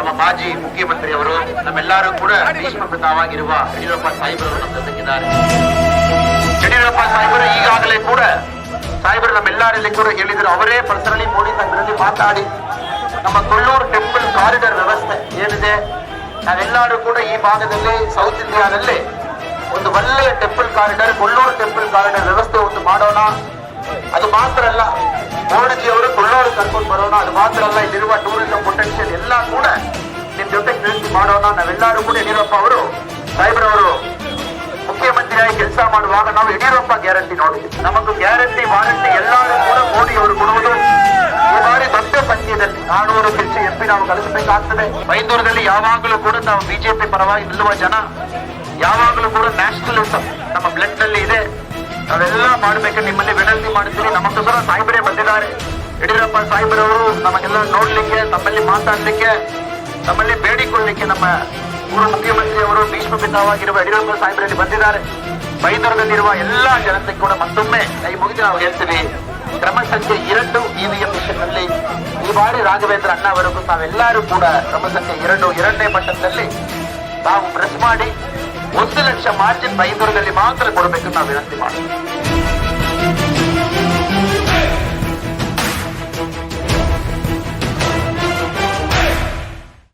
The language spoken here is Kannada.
ನಮ್ಮ ಮಾಜಿ ಮುಖ್ಯಮಂತ್ರಿಯವರು ನಮ್ಮೆಲ್ಲರೂ ಕೂಡ ಭೀಷ್ಮ ಪಿತಾವಾಗಿರುವ ಯಡಿಯೂರಪ್ಪ ಸಾಹೇಬರು ನಮ್ಮ ಜೊತೆಗಿದ್ದಾರೆ ಯಡಿಯೂರಪ್ಪ ಸಾಹೇಬರು ಈಗಾಗಲೇ ಕೂಡ ಸಾಹೇಬರು ನಮ್ಮೆಲ್ಲರಲ್ಲಿ ಕೂಡ ಹೇಳಿದ್ರು ಅವರೇ ಪರ್ಸನಲಿ ಮೋದಿ ಸಾಹೇಬರಲ್ಲಿ ಮಾತಾಡಿ ನಮ್ಮ ಕೊಲ್ಲೂರು ಟೆಂಪಲ್ ಕಾರಿಡಾರ್ ವ್ಯವಸ್ಥೆ ಏನಿದೆ ನಾವೆಲ್ಲರೂ ಕೂಡ ಈ ಭಾಗದಲ್ಲಿ ಸೌತ್ ಇಂಡಿಯಾದಲ್ಲಿ ಒಂದು ಒಳ್ಳೆಯ temple corridor Kollur temple corridor ವ್ಯವಸ್ಥೆ ಒಂದು ಮಾಡೋಣ ಅದು ಮಾತ್ರ ಅಲ್ಲ ಮೋಡಿಜಿ ಅವರು ಕೊಳ್ಳೋರು ಕರ್ಕೊಂಡು ಬರೋಣ ಅದು ಮಾತ್ರ ಅಲ್ಲ ಮಾಡೋಣ, ನಾವೆಲ್ಲರೂ ಕೂಡ ಯಡಿಯೂರಪ್ಪ ಅವರು. ಸಾಹೇಬ್ರವರು ಮುಖ್ಯಮಂತ್ರಿಯಾಗಿ ಕೆಲಸ ಮಾಡುವಾಗ ನಾವು ಯಡಿಯೂರಪ್ಪ ಗ್ಯಾರಂಟಿ ನೋಡಿದ್ವಿ. ನಮಗೂ ಗ್ಯಾರಂಟಿ, ವಾರಂಟಿ ಎಲ್ಲರೂ ಕೂಡ ಮೋದಿ ಅವರು ಕೊಡುವುದು ಈ ಬಾರಿ ದೊಡ್ಡ ಸಂಖ್ಯೆಯಲ್ಲಿ ನಾನೂರು ಹೆಚ್ಚು ಎಂಪಿ ನಾವು ಕಲಿಸಬೇಕಾಗ್ತದೆ ಮೈದೂರದಲ್ಲಿ ಯಾವಾಗಲೂ ಕೂಡ ನಾವು ಬಿಜೆಪಿ ಪರವಾಗಿ ನಿಲ್ಲುವ ಜನ, ಯಾವಾಗಲೂ ಕೂಡ ನ್ಯಾಷನಲಿಸಂ ನಮ್ಮ ಬ್ಲಡ್ನಲ್ಲಿ ಇದೆ. ನಾವೆಲ್ಲ ಮಾಡಬೇಕು ನಿಮ್ಮಲ್ಲಿ ವಿನಂತಿ ಮಾಡ್ತೀವಿ ನಮಗೋಸ್ಕರ ಸಾಹೇಬರೇ ಬಂದಿದ್ದಾರೆ. ಯಡಿಯೂರಪ್ಪ ಸಾಹೇಬರವರು ನಮಗೆಲ್ಲ ನೋಡ್ಲಿಕ್ಕೆ, ತಮ್ಮಲ್ಲಿ ಮಾತಾಡ್ಲಿಕ್ಕೆ ನಮ್ಮಲ್ಲಿ ಬೇಡಿಕೊಳ್ಳಿಕ್ಕೆ ನಮ್ಮ ಊರ ಮುಖ್ಯಮಂತ್ರಿ ಅವರು ಭೀಷ್ಮ ಪಿತಾವಾಗಿರುವ ಯಡಿಯೂರಪ್ಪ ಸಾಹೇಬರಲ್ಲಿ ಬಂದಿದ್ದಾರೆ. ಮೈದೂರಿನಲ್ಲಿರುವ ಎಲ್ಲಾ ಜನತೆ ಕೂಡ ಮತ್ತೊಮ್ಮೆ ಕೈ ಮುಗಿದು ನಾವು ಹೇಳ್ತೀವಿ, ಕ್ರಮ ಸಂಖ್ಯೆ ಎರಡು ಇವಿಎಂ ನಲ್ಲಿ ಈ ಬಾರಿ ರಾಘವೇಂದ್ರ ಅಣ್ಣ ಅವರಿಗೂ ತಾವೆಲ್ಲರೂ ಕೂಡ ಕ್ರಮ ಸಂಖ್ಯೆ ಎರಡು, ಎರಡನೇ ಮಟ್ಟದಲ್ಲಿ ತಾವು ಪ್ರೆಸ್ ಮಾಡಿ ಒಂದು ಲಕ್ಷ ಮಾರ್ಜಿನ್ ಮೈದೂರಿನಲ್ಲಿ ಮಾತ್ರ ಕೊಡಬೇಕು ನಾವು ವಿನಂತಿ ಮಾಡ್ತೀವಿ.